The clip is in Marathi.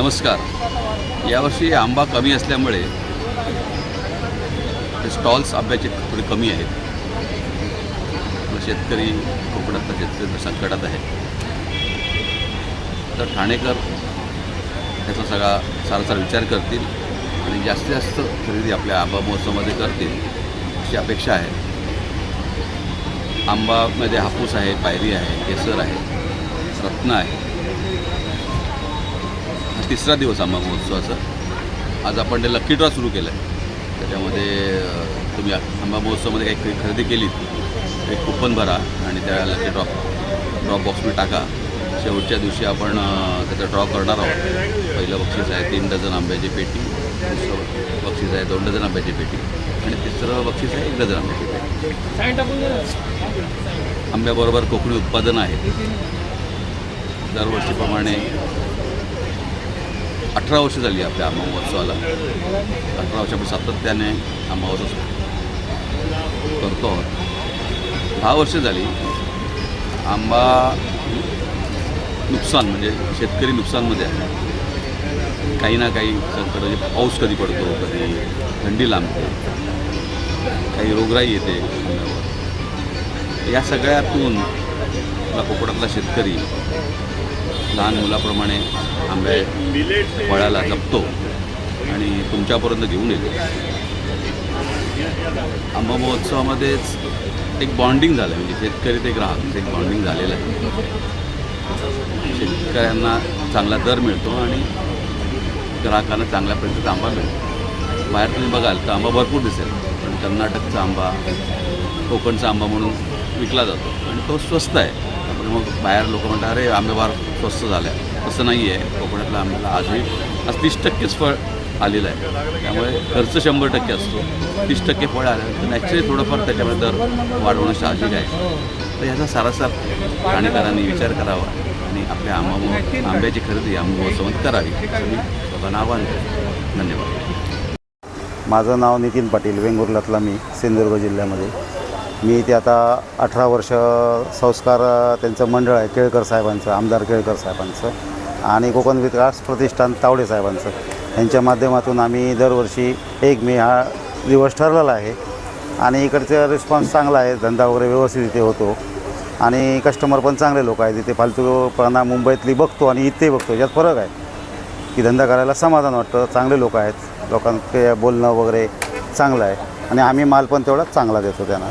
नमस्कार. यावर्षी आंबा कमी असल्यामुळे स्टॉल्स आंब्याचे थोडे कमी आहेत. मग शेतकरी कोकणातला शेतकरी संकटात आहे. तर ठाणेकर ह्याचा सगळा सारा विचार करतील आणि जास्तीत जास्त खरेदी आपल्या आंबा महोत्सवामध्ये करतील अशी अपेक्षा आहे. आंबामध्ये हापूस आहे पायरी आहे केसर आहे रत्न आहे. तिसरा दिवस आंबा महोत्सवाचा. आज आपण ते लक्की ड्रॉ सुरू केलं आहे त्याच्यामध्ये तुम्ही आंबा महोत्सवामध्ये काही खरे- खरेदी केली एक कुपन भरा आणि त्या लकी ड्रॉप ड्रॉप बॉक्समध्ये टाका. शेवटच्या दिवशी आपण त्याचा ड्रॉ करणार आहोत. पहिलं बक्षीस आहे तीन डझन आंब्याची पेटी दुसरं बक्षीस आहे दोन डझन आंब्याची पेटी आणि तिसरं बक्षीस आहे एक डझन आंब्याची पेटी. आंब्याबरोबर कोकणी उत्पादन आहे. दरवर्षीप्रमाणे अठरा वर्ष झाली आपल्या आंबा महोत्सवाला. अठरा वर्षापासून सातत्याने आंबा महोत्सव करतो आहोत. दहा वर्ष झाली आंबा नुकसान म्हणजे शेतकरी नुकसानमध्ये आहे. काही ना काही संकट म्हणजे पाऊस कधी पडतो कधी थंडी लांबते काही रोगराई येते या सगळ्यातून आपला कोकणातला शेतकरी लहान मुलाप्रमाणे आंबे फळाला जपतो आणि तुमच्यापर्यंत घेऊन येतो. आंबा महोत्सवामध्येच एक बॉन्डिंग झालं आहे म्हणजे शेतकरी ते ग्राहक एक बॉन्डिंग झालेलं आहे. शेतकऱ्यांना चांगला दर मिळतो आणि ग्राहकांना चांगल्या प्रकारचा आंबा मिळतो. बाहेर तुम्ही बघाल तर आंबा भरपूर दिसेल पण कर्नाटकचा आंबा कोकणचा आंबा म्हणून विकला जातो. आणि तो स्वस्त आहे. मग बाहेर लोक म्हणतात अरे आंबे फार स्वस्त झाल्या. तसं नाही आहे कोकणातल्या आंब्याला आजही आज तीस टक्केच फळ आलेलं आहे. त्यामुळे खर्च शंभर टक्के असतो. तीस टक्के फळ आल्यानंतर तर नॅचरली थोडंफार त्याच्यामध्ये दर वाढवणं साहजिक आहे. तर ह्याचा सारासार ठाणेकरांनी विचार करावा आणि आपल्या आंबा आंब्याची खरेदी आंबा महोत्सवात करावी. असं मी सर्वांना आव्हान धन्यवाद. माझं नाव नितीन पाटील वेंगुर्ल्यातला मी सिंधुदुर्ग जिल्ह्यामध्ये. मी इथे आता अठरा वर्ष संस्कार त्यांचं मंडळ आहे केळकर साहेबांचं आमदार केळकर साहेबांचं आणि कोकण विकास प्रतिष्ठान तावडे साहेबांचं. यांच्या माध्यमातून आम्ही दरवर्षी एक मे हा दिवस ठरलेला आहे आणि इकडचा रिस्पॉन्स चांगला आहे धंदा वगैरे व्यवस्थित इथे होतो आणि कस्टमर पण चांगले लोक आहेत इथे फालतूपणा मुंबईतली बघतो आणि इथे बघतो यात फरक आहे. की धंदा करायला समाधान वाटतं चांगले लोक आहेत लोकांचे बोलणं वगैरे चांगलं आहे आणि आम्ही माल पण तेवढाच चांगला देतो त्यांना.